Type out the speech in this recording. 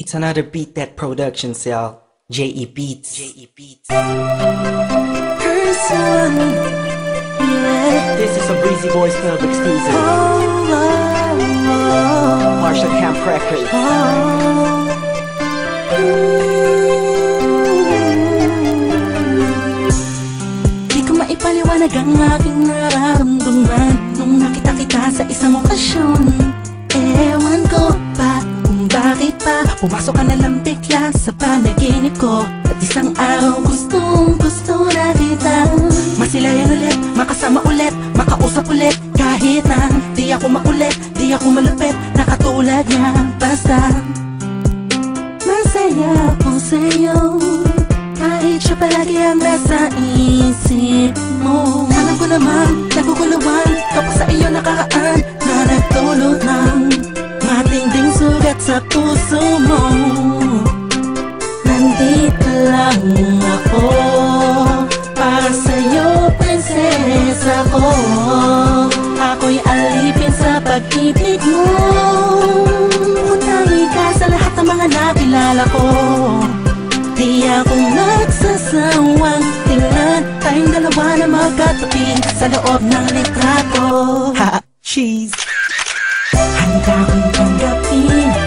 It's another Beat That production cell. J.E. Beats. J.E. Beats. person. Yeah. This is a Breezy Boys Club exclusive. Oh, oh, oh, Marshall Camp Records. Di ko maipaliwanag ang aking nararamdaman Nung nakita kita sa isang okasyon Pumasok ka na lang bigla sa panaginip ko. At isang araw gustong gusto na kita. Masilayan ulit, makasama ulit, makausap ulit. Kahit na di ako makulit, di ako malupit Nakatulad niya, basta Masaya ako sa'yo. Kahit siya palagi ang nasa isip sa puso mo. Nandito lang ako Para sa'yo, prinsesa ko. Ako'y alipin sa pag-ibig mo. Utangi ka sa lahat ng mga nakilala ko. Di ako nagsasawang tingnan. Tayong dalawa na magkatabi Sa loob ng litrato. Ha! Cheese! Handa kong tanggapin